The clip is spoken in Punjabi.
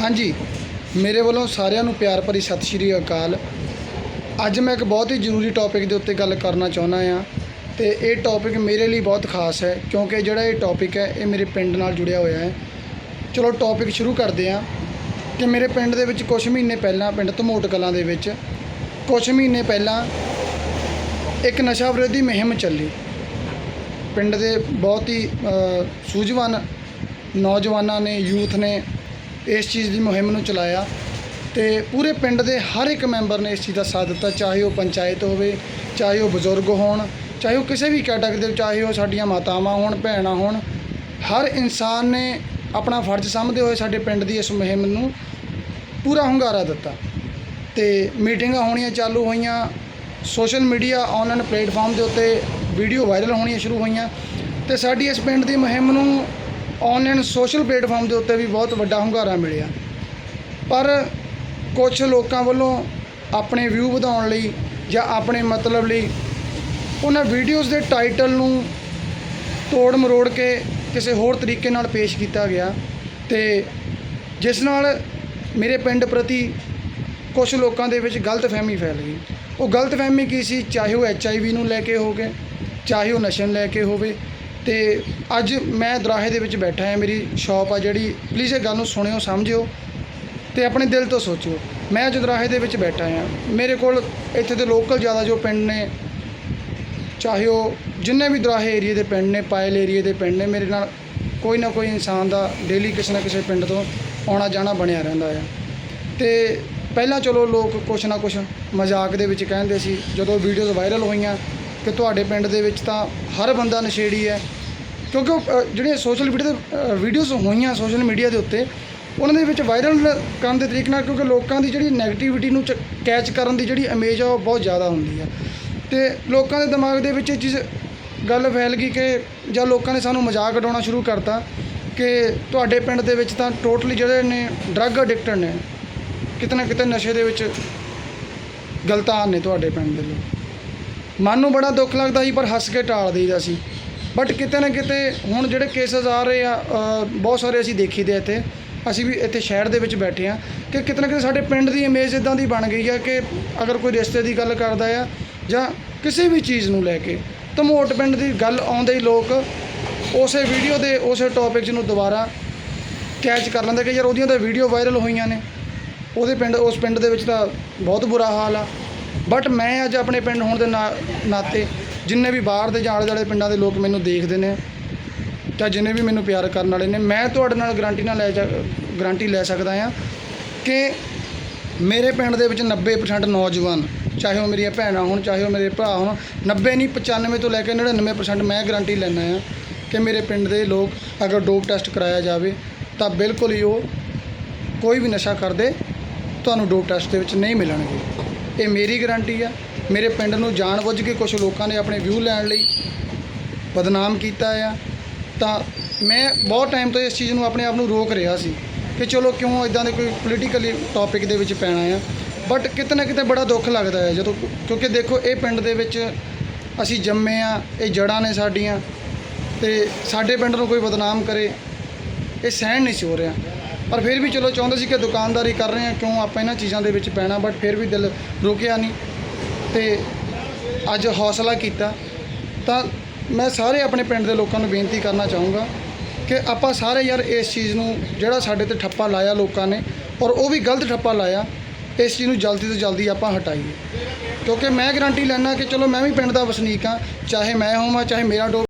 ਹਾਂਜੀ। ਮੇਰੇ ਵੱਲੋਂ ਸਾਰਿਆਂ ਨੂੰ ਪਿਆਰ ਭਰੀ ਸਤਿ ਸ਼੍ਰੀ ਅਕਾਲ। ਅੱਜ ਮੈਂ ਇੱਕ ਬਹੁਤ ਹੀ ਜ਼ਰੂਰੀ ਟੌਪਿਕ ਦੇ ਉੱਤੇ ਗੱਲ ਕਰਨਾ ਚਾਹੁੰਦਾ ਹਾਂ ਤੇ ਇਹ ਟੌਪਿਕ ਮੇਰੇ ਲਈ ਬਹੁਤ ਖਾਸ ਹੈ ਕਿਉਂਕਿ ਜਿਹੜਾ ਇਹ ਟੌਪਿਕ ਹੈ, ਇਹ ਮੇਰੇ ਪਿੰਡ ਨਾਲ ਜੁੜਿਆ ਹੋਇਆ ਹੈ। ਚਲੋ ਟੌਪਿਕ ਸ਼ੁਰੂ ਕਰਦੇ ਹਾਂ ਕਿ ਮੇਰੇ ਪਿੰਡ ਦੇ ਵਿੱਚ ਕੁਝ ਮਹੀਨੇ ਪਹਿਲਾਂ ਪਿੰਡ ਧਮੋਟ ਕਲਾਂ ਦੇ ਵਿੱਚ ਕੁਝ ਮਹੀਨੇ ਪਹਿਲਾਂ ਇੱਕ ਨਸ਼ਾ ਵਿਰੋਧੀ ਮੁਹਿੰਮ ਚੱਲੀ। ਪਿੰਡ ਦੇ ਬਹੁਤ ਹੀ ਸੂਝਵਾਨ ਨੌਜਵਾਨਾਂ ਨੇ, ਯੂਥ ਨੇ ਇਸ ਚੀਜ਼ ਦੀ ਮੁਹਿੰਮ ਨੂੰ ਚਲਾਇਆ ਤੇ ਪੂਰੇ ਪਿੰਡ ਦੇ ਹਰ ਇੱਕ ਮੈਂਬਰ ਨੇ ਇਸ ਚੀਜ਼ ਦਾ ਸਾਥ ਦਿੱਤਾ, ਚਾਹੇ ਉਹ ਪੰਚਾਇਤ ਹੋਵੇ, ਚਾਹੇ ਉਹ ਬਜ਼ੁਰਗ ਹੋਣ, ਚਾਹੇ ਉਹ ਕਿਸੇ ਵੀ ਕੈਟਾਗਰੀ ਦੇ ਚਾਹੇ ਉਹ ਸਾਡੀਆਂ ਮਾਤਾਵਾਂ ਹੋਣ, ਭੈਣਾਂ ਹੋਣ, ਹਰ ਇਨਸਾਨ ਨੇ ਆਪਣਾ ਫਰਜ਼ ਸਮਝਦੇ ਹੋਏ ਸਾਡੇ ਪਿੰਡ ਦੀ ਇਸ ਮੁਹਿੰਮ ਨੂੰ ਪੂਰਾ ਹੁੰਗਾਰਾ ਦਿੱਤਾ। ਤੇ ਮੀਟਿੰਗਾਂ ਹੋਣੀਆਂ ਚਾਲੂ ਹੋਈਆਂ, ਸੋਸ਼ਲ ਮੀਡੀਆ ਆਨਲਾਈਨ ਪਲੇਟਫਾਰਮ ਦੇ ਉੱਤੇ ਵੀਡੀਓ ਵਾਇਰਲ ਹੋਣੀਆਂ ਸ਼ੁਰੂ ਹੋਈਆਂ ਤੇ ਸਾਡੀ ਇਸ ਪਿੰਡ ਦੀ ਮੁਹਿੰਮ ਨੂੰ ਆਨਲਾਈਨ ਸੋਸ਼ਲ ਪਲੇਟਫਾਰਮ ਦੇ ਉੱਤੇ ਵੀ ਬਹੁਤ ਵੱਡਾ ਹੁੰਗਾਰਾ ਮਿਲਿਆ। ਪਰ ਕੁਝ ਲੋਕਾਂ ਵੱਲੋਂ ਆਪਣੇ ਵਿਊ ਵਧਾਉਣ ਲਈ ਜਾਂ ਆਪਣੇ ਮਤਲਬ ਲਈ ਉਹਨਾਂ ਵੀਡੀਓਜ਼ ਦੇ ਟਾਈਟਲ ਨੂੰ ਤੋੜ ਮਰੋੜ ਕੇ ਕਿਸੇ ਹੋਰ ਤਰੀਕੇ ਨਾਲ ਪੇਸ਼ ਕੀਤਾ ਗਿਆ ਤੇ ਜਿਸ ਨਾਲ ਮੇਰੇ ਪਿੰਡ ਪ੍ਰਤੀ ਕੁਝ ਲੋਕਾਂ ਦੇ ਵਿੱਚ ਗਲਤਫਹਿਮੀ ਫੈਲ ਗਈ। ਉਹ ਗਲਤਫਹਿਮੀ ਕੀ ਸੀ? ਚਾਹੇ ਉਹ ਐਚਆਈਵੀ ਨੂੰ ਲੈ ਕੇ ਹੋਵੇ ਚਾਹੇ ਉਹ ਨਸ਼ੇ ਲੈ ਕੇ ਹੋਵੇ ਤੇ ਅੱਜ ਮੈਂ ਦਰਾਹੇ ਦੇ ਵਿੱਚ ਬੈਠਾ ਹਾਂ, ਮੇਰੀ ਸ਼ਾਪ ਆ ਜਿਹੜੀ। ਪਲੀਜ਼ ਇਹ ਗੱਲ ਨੂੰ ਸੁਣਿਓ, ਸਮਝਿਓ ਤੇ ਆਪਣੇ ਦਿਲ ਤੋਂ ਸੋਚਿਓ। ਮੈਂ ਅੱਜ ਦਰਾਹੇ ਦੇ ਵਿੱਚ ਬੈਠਾ ਹਾਂ। ਮੇਰੇ ਕੋਲ ਇੱਥੇ ਦੇ ਲੋਕਲ ਜ਼ਿਆਦਾ ਜੋ ਪਿੰਡ ਨੇ, ਚਾਹੇ ਉਹ ਜਿੰਨੇ ਵੀ ਦਰਾਹੇ ਏਰੀਏ ਦੇ ਪਿੰਡ ਨੇ, ਪਾਇਲ ਏਰੀਏ ਦੇ ਪਿੰਡ ਨੇ, ਮੇਰੇ ਨਾਲ ਕੋਈ ਨਾ ਕੋਈ ਇਨਸਾਨ ਦਾ ਡੇਲੀ ਕਿਸੇ ਨਾ ਕਿਸੇ ਪਿੰਡ ਤੋਂ ਆਉਣਾ ਜਾਣਾ ਬਣਿਆ ਰਹਿੰਦਾ ਆ। ਤੇ ਪਹਿਲਾਂ ਚਲੋ ਲੋਕ ਕੁਛ ਨਾ ਕੁਛ ਮਜ਼ਾਕ ਦੇ ਵਿੱਚ ਕਹਿੰਦੇ ਸੀ, ਜਦੋਂ ਵੀਡੀਓਜ਼ ਵਾਇਰਲ ਹੋਈਆਂ ਕਿ ਤੁਹਾਡੇ ਪਿੰਡ ਦੇ ਵਿੱਚ ਤਾਂ ਹਰ ਬੰਦਾ ਨਸ਼ੇੜੀ ਹੈ। ਕਿਉਂਕਿ ਉਹ, ਅ, ਜਿਹੜੀਆਂ ਸੋਸ਼ਲ ਮੀਡੀਆ ਤੇ ਵੀਡੀਓਜ਼ ਹੋਈਆਂ ਸੋਸ਼ਲ ਮੀਡੀਆ ਦੇ ਉੱਤੇ ਉਹਨਾਂ ਦੇ ਵਿੱਚ ਵਾਇਰਲ ਕਰਨ ਦੇ ਤਰੀਕੇ ਨਾਲ ਕਿਉਂਕਿ ਲੋਕਾਂ ਦੀ ਜਿਹੜੀ ਨੈਗੇਟਿਵਿਟੀ ਨੂੰ ਕੈਚ ਕਰਨ ਦੀ ਜਿਹੜੀ ਇਮੇਜ ਆ ਉਹ ਬਹੁਤ ਜ਼ਿਆਦਾ ਹੁੰਦੀ ਆ। ਤੇ ਲੋਕਾਂ ਦੇ ਦਿਮਾਗ ਦੇ ਵਿੱਚ ਇਹ ਚੀਜ਼ ਗੱਲ ਫੈਲ ਗਈ ਕਿ ਜਾਂ ਲੋਕਾਂ ਨੇ ਸਾਨੂੰ ਮਜ਼ਾਕ ਉਡਾਉਣਾ ਸ਼ੁਰੂ ਕਰਤਾ ਕਿ ਤੁਹਾਡੇ ਪਿੰਡ ਦੇ ਵਿੱਚ ਤਾਂ ਟੋਟਲੀ ਜਿਹੜੇ ਨੇ ਡਰੱਗ ਐਡਿਕਟਡ ਨੇ। ਕਿਤੇ ਨਾ ਕਿਤੇ ਨਸ਼ੇ ਦੇ ਵਿੱਚ ਗਲਤਾਨ ਨੇ ਤੁਹਾਡੇ ਪਿੰਡ ਦੇ ਲੋਕ। ਮਨ ਨੂੰ ਬੜਾ ਦੁੱਖ ਲੱਗਦਾ ਸੀ, ਪਰ ਹੱਸ ਕੇ ਟਾਲ ਦੇਈਦਾ ਸੀ। ਬਟ ਕਿਤੇ ਨਾ ਕਿਤੇ ਹੁਣ ਜਿਹੜੇ ਕੇਸਸ ਆ ਰਹੇ ਆ ਬਹੁਤ ਸਾਰੇ ਅਸੀਂ ਦੇਖੀ ਦੇ ਇੱਥੇ। ਅਸੀਂ ਵੀ ਇੱਥੇ ਸ਼ਹਿਰ ਦੇ ਵਿੱਚ ਬੈਠੇ ਆ ਕਿ ਕਿਤੇ ਨਾ ਕਿਤੇ ਸਾਡੇ ਪਿੰਡ ਦੀ ਇਮੇਜ ਇਦਾਂ ਦੀ ਬਣ ਗਈ ਆ ਕਿ ਅਗਰ ਕੋਈ ਰਿਸ਼ਤੇ ਦੀ ਗੱਲ ਕਰਦਾ ਆ ਜਾਂ ਕਿਸੇ ਵੀ ਚੀਜ਼ ਨੂੰ ਲੈ ਕੇ, ਤਾਂ ਮੋਟ ਪਿੰਡ ਦੀ ਗੱਲ ਆਉਂਦੇ ਹੀ ਲੋਕ ਉਸੇ ਵੀਡੀਓ ਦੇ, ਉਸੇ ਟੌਪਿਕ ਨੂੰ ਦੁਬਾਰਾ ਕੈਚ ਕਰ ਲੈਂਦੇ ਕਿ ਯਾਰ ਉਹਦੀਆਂ ਤਾਂ ਵੀਡੀਓ ਵਾਇਰਲ ਹੋਈਆਂ ਨੇ। ਉਹਦੇ ਪਿੰਡ, ਉਸ ਪਿੰਡ ਦੇ ਵਿੱਚ ਤਾਂ ਬਹੁਤ ਬੁਰਾ ਹਾਲ ਆ। ਬਟ ਮੈਂ ਅੱਜ ਆਪਣੇ ਪਿੰਡ ਹੋਣ ਦੇ ਨਾ- ਨਾਤੇ ਜਿੰਨੇ ਵੀ ਬਾਹਰ ਦੇ ਜਾਂ ਆਲੇ ਦੁਆਲੇ ਪਿੰਡਾਂ ਦੇ ਲੋਕ ਮੈਨੂੰ ਦੇਖਦੇ ਨੇ ਤਾਂ ਜਿੰਨੇ ਵੀ ਮੈਨੂੰ ਪਿਆਰ ਕਰਨ ਵਾਲੇ ਨੇ, ਮੈਂ ਤੁਹਾਡੇ ਨਾਲ ਗਾਰੰਟੀ ਨਾਲ ਲੈ ਗਾਰੰਟੀ ਲੈ ਸਕਦਾ ਆ ਕਿ ਮੇਰੇ ਪਿੰਡ ਦੇ ਵਿੱਚ 90% ਨੌਜਵਾਨ, ਚਾਹੇ ਉਹ ਮੇਰੀਆਂ ਭੈਣਾਂ ਹੋਣ, ਚਾਹੇ ਉਹ ਮੇਰੇ ਭਰਾ ਹੋਣ 90 ਨਹੀਂ 95 ਤੋਂ ਲੈ ਕੇ 99% ਮੈਂ ਗਾਰੰਟੀ ਲੈਂਦਾ ਆ ਕਿ ਮੇਰੇ ਪਿੰਡ ਦੇ ਲੋਕ ਅਗਰ ਡੋਪ ਟੈਸਟ ਕਰਾਇਆ ਜਾਵੇ ਤਾਂ ਬਿਲਕੁਲ ਹੀ ਉਹ ਕੋਈ ਵੀ ਨਸ਼ਾ ਕਰਦੇ, ਤੁਹਾਨੂੰ ਡੋਪ ਟੈਸਟ ਦੇ ਵਿੱਚ ਨਹੀਂ ਮਿਲਣਗੇ। ਇਹ ਮੇਰੀ ਗਾਰੰਟੀ ਆ। ਮੇਰੇ ਪਿੰਡ ਨੂੰ ਜਾਣਬੁੱਝ ਕੇ ਕੁਝ ਲੋਕਾਂ ਨੇ ਆਪਣੇ ਵਿਊ ਲੈਣ ਲਈ ਬਦਨਾਮ ਕੀਤਾ ਆ। ਤਾਂ ਮੈਂ ਬਹੁਤ ਟਾਈਮ ਤੋਂ ਇਸ ਚੀਜ਼ ਨੂੰ ਆਪਣੇ ਆਪ ਨੂੰ ਰੋਕ ਰਿਹਾ ਸੀ ਕਿ ਚਲੋ ਕਿਉਂ ਇਦਾਂ ਦੇ ਕੋਈ ਪੋਲੀਟੀਕਲੀ ਟੌਪਿਕ ਦੇ ਵਿੱਚ ਪੈਣਾ ਆ। ਬਟ ਕਿਤੇ ਨਾ ਕਿਤੇ ਬੜਾ ਦੁੱਖ ਲੱਗਦਾ ਹੈ ਜਦੋਂ ਕਿਉਂਕਿ ਦੇਖੋ ਇਹ ਪਿੰਡ ਦੇ ਵਿੱਚ ਅਸੀਂ ਜੰਮੇ ਆ, ਇਹ ਜੜਾਂ ਨੇ ਸਾਡੀਆਂ ਤੇ ਸਾਡੇ ਪਿੰਡ ਨੂੰ ਕੋਈ ਬਦਨਾਮ ਕਰੇ, ਇਹ ਸਹਿਣ ਨਹੀਂ ਸੀ ਹੋ ਰਿਹਾ। ਪਰ ਫਿਰ ਵੀ ਚਲੋ ਚਾਹੁੰਦੇ ਸੀ ਕਿ ਦੁਕਾਨਦਾਰੀ ਕਰ ਰਹੇ ਆ ਕਿਉਂ ਆਪਾਂ ਇਹਨਾਂ ਚੀਜ਼ਾਂ ਦੇ ਵਿੱਚ ਪੈਣਾ ਬਟ ਫਿਰ ਵੀ ਦਿਲ ਰੁਕਿਆ ਨਹੀਂ। ਤੇ ਅੱਜ ਹੌਸਲਾ ਕੀਤਾ। ਤਾਂ ਮੈਂ ਸਾਰੇ ਆਪਣੇ ਪਿੰਡ ਦੇ ਲੋਕਾਂ ਨੂੰ ਬੇਨਤੀ ਕਰਨਾ ਚਾਹੂੰਗਾ ਕਿ ਆਪਾਂ ਸਾਰੇ ਯਾਰ ਇਸ ਚੀਜ਼ ਨੂੰ, ਜਿਹੜਾ ਸਾਡੇ ਤੇ ਠੱਪਾ ਲਾਇਆ ਲੋਕਾਂ ਨੇ, ਔਰ ਉਹ ਵੀ ਗਲਤ ਠੱਪਾ ਲਾਇਆ, ਇਸ ਚੀਜ਼ ਨੂੰ ਜਲਦੀ ਤੋਂ ਜਲਦੀ ਆਪਾਂ ਹਟਾਈਏ। ਕਿਉਂਕਿ ਮੈਂ ਗਾਰੰਟੀ ਲੈਣਾ ਕਿ ਚਲੋ ਮੈਂ ਵੀ ਪਿੰਡ ਦਾ ਵਸਨੀਕ ਹਾਂ, ਚਾਹੇ ਮੈਂ ਹੋਵਾਂ, ਚਾਹੇ ਮੇਰਾ ਡੋ